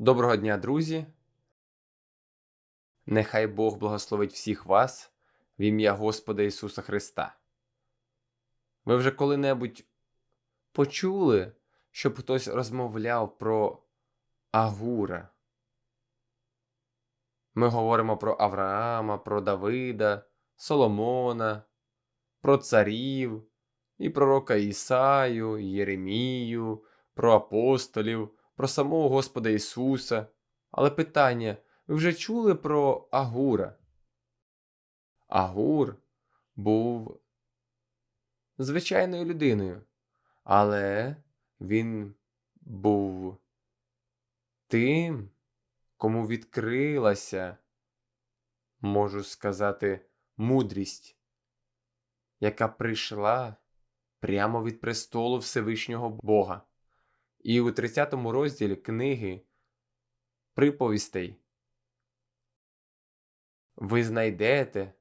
Доброго дня, друзі. Нехай Бог благословить всіх вас в ім'я Господа Ісуса Христа. Ви вже коли-небудь почули, щоб хтось розмовляв про Агура? Ми говоримо про Авраама, про Давида, Соломона, про царів і пророка Ісаю, Єремію, про апостолів, про самого Господа Ісуса. Але питання: ви вже чули про Агура? Агур був звичайною людиною, але він був тим, кому відкрилася, можу сказати, мудрість, яка прийшла прямо від престолу Всевишнього Бога. І у 30 розділі книги приповістей ви знайдете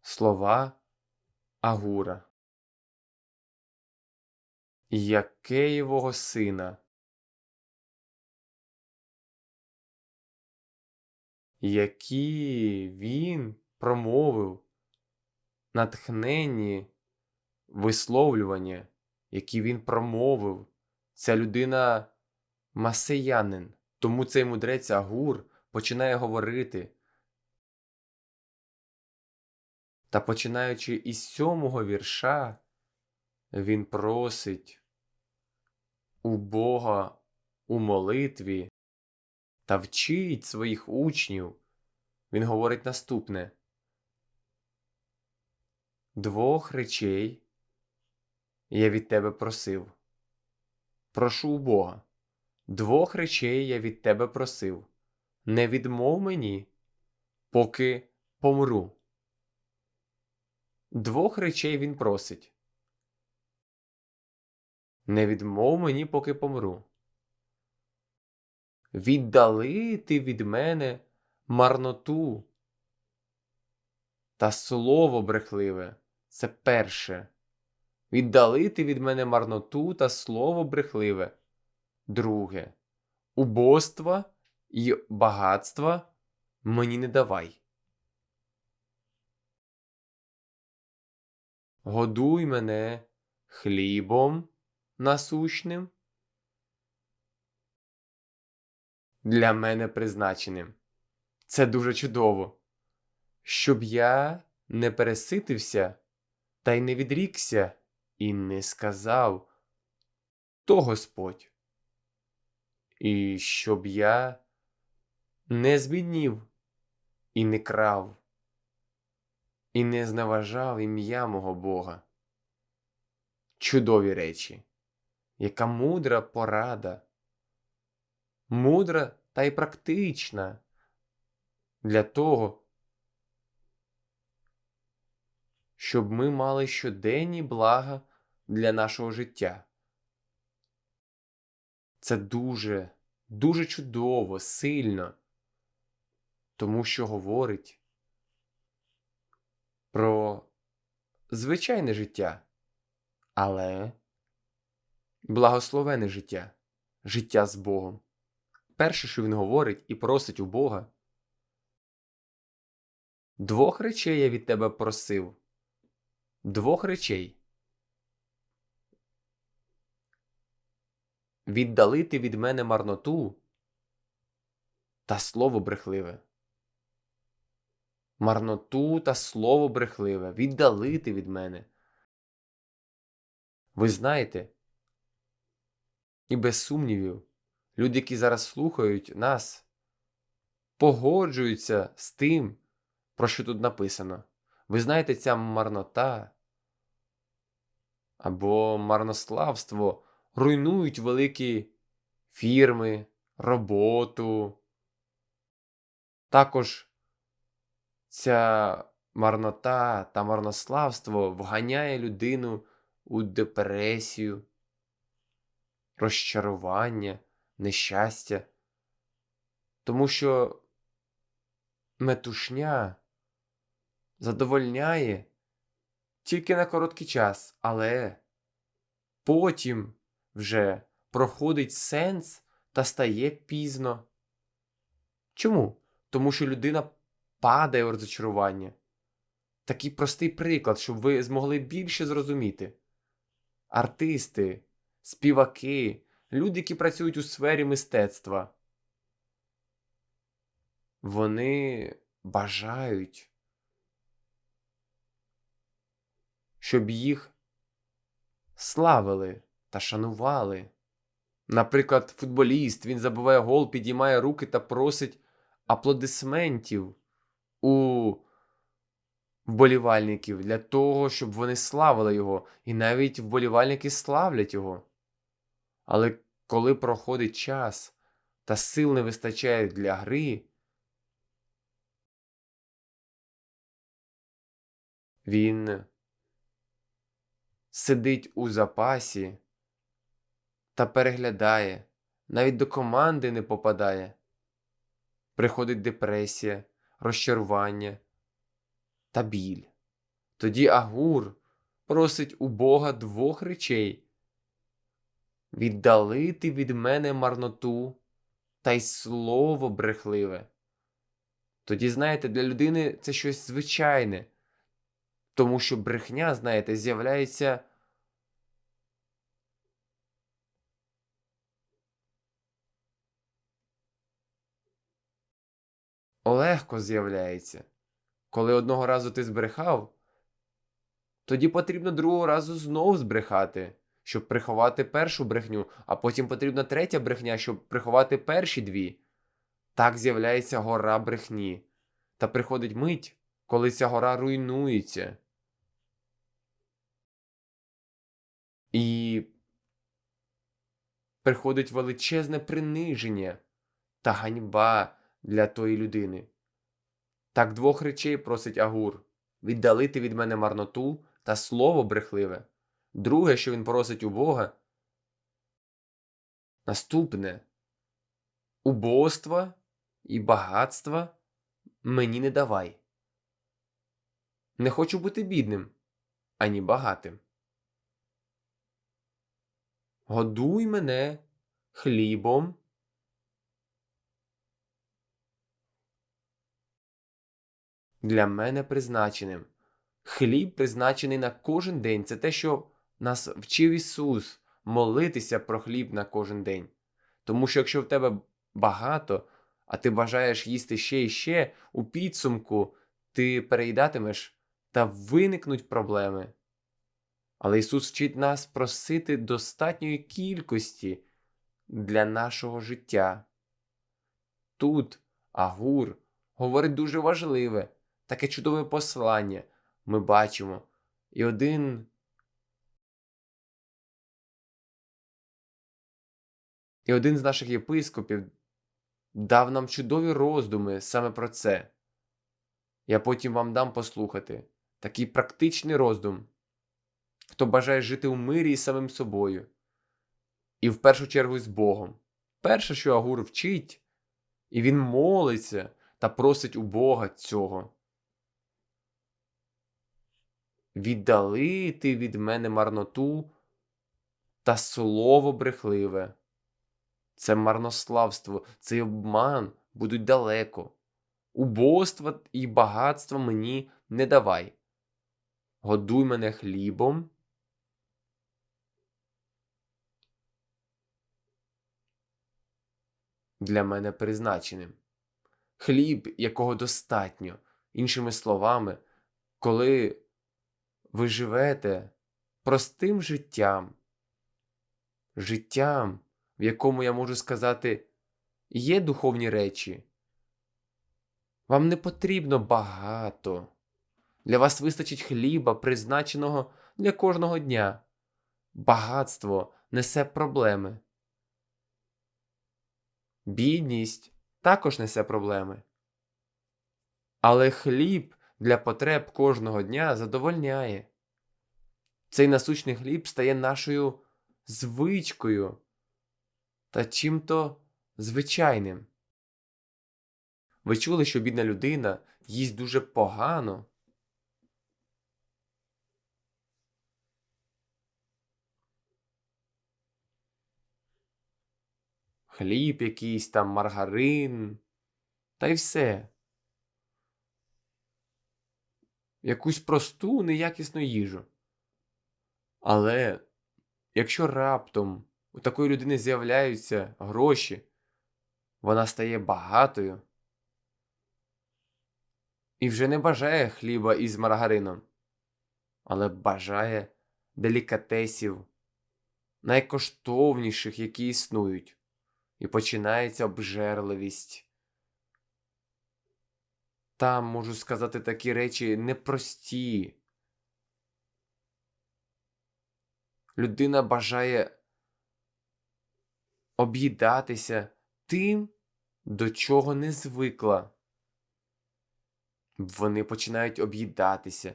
слова Агура, Якеєвого сина, які він промовив натхненні висловлювання, які він промовив. Ця людина масиянин. Тому цей мудрець Агур починає говорити. Та починаючи із сьомого вірша, він просить у Бога у молитві та вчить своїх учнів. Він говорить наступне: двох речей я від тебе просив. Прошу у Бога. Двох речей я від тебе просив. Не відмов мені, поки помру. Двох речей він просить. Не відмов мені, поки помру. Віддалити від мене марноту. Та слово брехливе це перше. Віддалити від мене марноту та слово брехливе. Друге. Убоства і багатства мені не давай. Годуй мене хлібом насущним, для мене призначеним. Це дуже чудово, щоб я не переситився та й не відрікся і не сказав то Господь. І щоб я не збіднів і не крав, і не зневажав ім'я мого Бога. Чудові речі, яка мудра порада, мудра та й практична для того, щоб ми мали щоденні блага для нашого життя. Це дуже, дуже чудово, сильно, тому що говорить про звичайне життя, але благословене життя, життя з Богом. Перше, що він говорить і просить у Бога. Двох речей я від тебе просив. Двох речей. Віддалити від мене марноту та слово брехливе. Марноту та слово брехливе. Віддалити від мене. Ви знаєте, і без сумнівів, люди, які зараз слухають нас, погоджуються з тим, про що тут написано. Ви знаєте, ця марнота або марнославство руйнують великі фірми, роботу. Також ця марнота та марнославство вганяє людину у депресію, розчарування, нещастя, тому що метушня задовольняє тільки на короткий час, але потім вже проходить сенс та стає пізно. Чому? Тому що людина падає у розочарування. Такий простий приклад, щоб ви змогли більше зрозуміти. Артисти, співаки, люди, які працюють у сфері мистецтва. Вони бажають, щоб їх славили та шанували. Наприклад, футболіст він забиває гол, підіймає руки та просить аплодисментів у вболівальників для того, щоб вони славили його, і навіть вболівальники славлять його. Але коли проходить час та сил не вистачає для гри, він сидить у запасі та переглядає, навіть до команди не попадає. Приходить депресія, розчарування та біль. Тоді Агур просить у Бога двох речей віддалити від мене марноту та й слово брехливе. Тоді, знаєте, для людини це щось звичайне, тому що брехня, знаєте, з'являється. Легко з'являється. Коли одного разу ти збрехав, тоді потрібно другого разу знов збрехати, щоб приховати першу брехню, а потім потрібна третя брехня, щоб приховати перші дві. Так з'являється гора брехні. Та приходить мить, коли ця гора руйнується. І приходить величезне приниження та ганьба для тої людини. Так двох речей просить Агур віддалити від мене марноту та слово брехливе. Друге, що він просить у Бога. Наступне убоства і багатства мені не давай. Не хочу бути бідним, ані багатим. Годуй мене хлібом. Для мене призначеним. Хліб призначений на кожен день. Це те, що нас вчив Ісус молитися про хліб на кожен день. Тому що якщо в тебе багато, а ти бажаєш їсти ще і ще, у підсумку ти переїдатимеш та виникнуть проблеми. Але Ісус вчить нас просити достатньої кількості для нашого життя. Тут Агур говорить дуже важливе, таке чудове послання ми бачимо. І один. І один з наших єпископів дав нам чудові роздуми саме про це. Я потім вам дам послухати такий практичний роздум, хто бажає жити у мирі із самим собою, і в першу чергу з Богом. Перше, що Агур вчить, і він молиться та просить у Бога цього. Віддалити від мене марноту та слово брехливе. Це марнославство, цей обман будуть далеко. Убоства і багатства мені не давай. Годуй мене хлібом. Для мене призначеним. Хліб, якого достатньо. Іншими словами, коли ви живете простим життям, життям, в якому я можу сказати, є духовні речі. Вам не потрібно багато. Для вас вистачить хліба, призначеного для кожного дня. Багатство несе проблеми. Бідність також несе проблеми. Але хліб для потреб кожного дня задовольняє. Цей насущний хліб стає нашою звичкою та чим-то звичайним. Ви чули, що бідна людина їсть дуже погано. Хліб якийсь там, маргарин, та й все. Якусь просту, неякісну їжу. Але якщо раптом у такої людини з'являються гроші, вона стає багатою і вже не бажає хліба із маргарином, але бажає делікатесів, найкоштовніших, які існують, і починається обжерливість. Там можу сказати такі речі непрості. Людина бажає об'їдатися тим, до чого не звикла. Вони починають об'їдатися.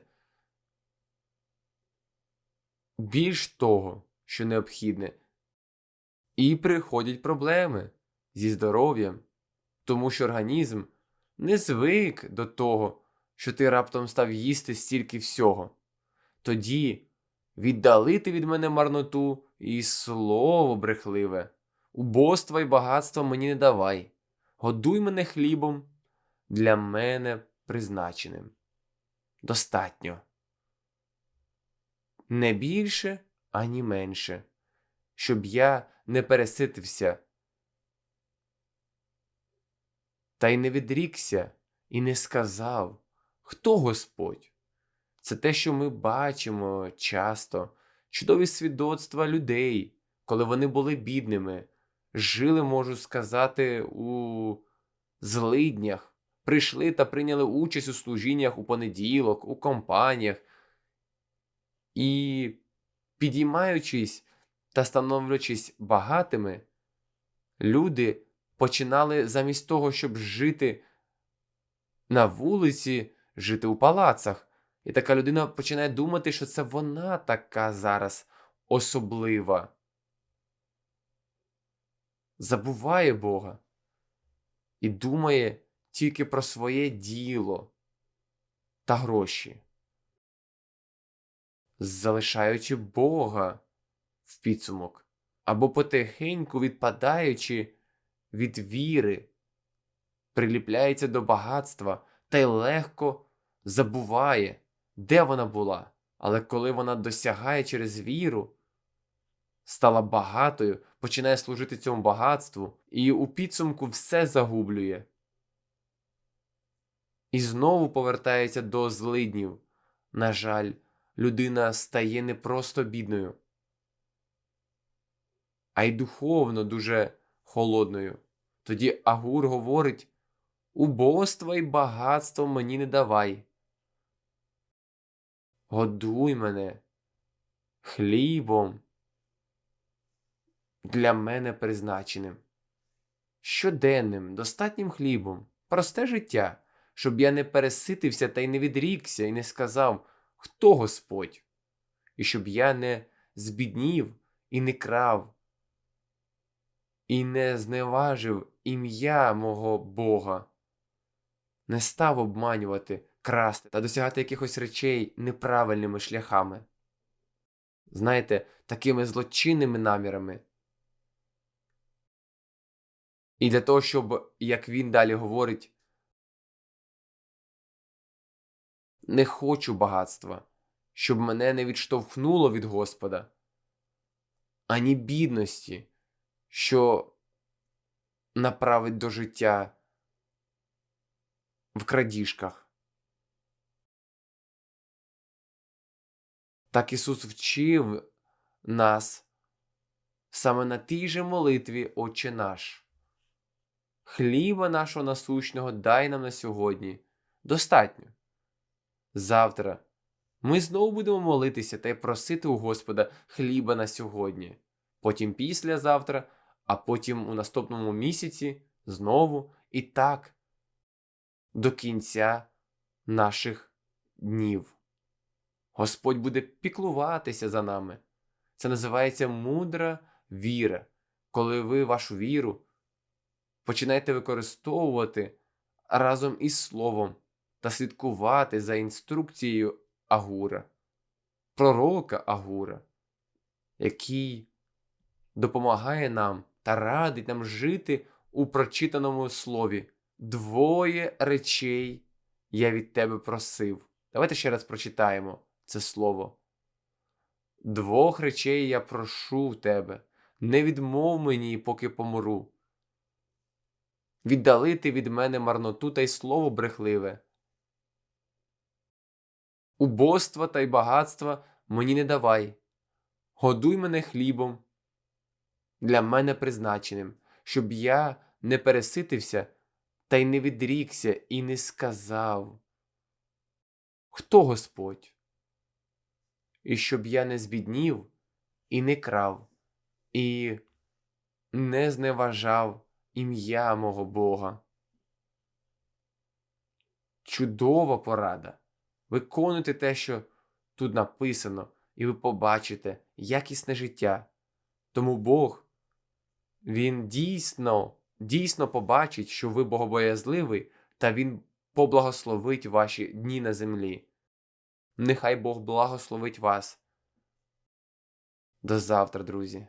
Більш того, що необхідне, і приходять проблеми зі здоров'ям, тому що організм не звик до того, що ти раптом став їсти стільки всього. Тоді віддалити від мене марноту і слово брехливе, убоства й багатства мені не давай, годуй мене хлібом для мене призначеним. Достатньо. Не більше, ані менше, щоб я не переситився та й не відрікся і не сказав, хто Господь. Це те, що ми бачимо часто, чудові свідоцтва людей, коли вони були бідними, жили, можу сказати, у злиднях, прийшли та прийняли участь у служіннях у понеділок, у компаніях. І, підіймаючись та становлячись багатими, люди починали замість того, щоб жити на вулиці, жити у палацах. І така людина починає думати, що це вона така зараз особлива. Забуває Бога і думає тільки про своє діло та гроші, залишаючи Бога в підсумок або потихеньку відпадаючи від віри, приліпляється до багатства та й легко забуває, де вона була. Але коли вона досягає через віру, стала багатою, починає служити цьому багатству і у підсумку все загублює. І знову повертається до злиднів. На жаль, людина стає не просто бідною, а й духовно дуже холодною. Тоді Агур говорить Убоства й багатство мені не давай. Годуй мене хлібом для мене призначеним, щоденним, достатнім хлібом, просте життя, щоб я не переситився та й не відрікся, і не сказав, хто Господь, і щоб я не збіднів і не крав, і не зневажив ім'я мого Бога, не став обманювати, красти та досягати якихось речей неправильними шляхами. Знаєте, такими злочинними намірами. І для того, щоб, як він далі говорить, не хочу багатства, щоб мене не відштовхнуло від Господа, ані бідності, що направить до життя в крадіжках. Так Ісус вчив нас саме на тій же молитві, Отче наш. Хліба нашого насущного дай нам на сьогодні. Достатньо. Завтра ми знову будемо молитися та й просити у Господа хліба на сьогодні, потім післязавтра, а потім у наступному місяці знову і так до кінця наших днів. Господь буде піклуватися за нами. Це називається мудра віра, коли ви вашу віру починаєте використовувати разом із Словом та слідкувати за інструкцією Агура, пророка Агура, який допомагає нам та радить нам жити у прочитаному слові. Двоє речей я від тебе просив. Давайте ще раз прочитаємо це слово. Двох речей я прошу в тебе, не відмов мені, поки помру. Віддалити від мене марноту та й слово брехливе. Убоства та й багатства мені не давай. Годуй мене хлібом для мене призначеним, щоб я не переситився та й не відрікся і не сказав. Хто Господь? І щоб я не збіднів і не крав, і не зневажав ім'я мого Бога. Чудова порада. Виконуйте те, що тут написано, і ви побачите якісне життя. Тому Бог, Він дійсно, дійсно побачить, що ви богобоязливий, та Він поблагословить ваші дні на землі. Нехай Бог благословить вас. До завтра, друзі.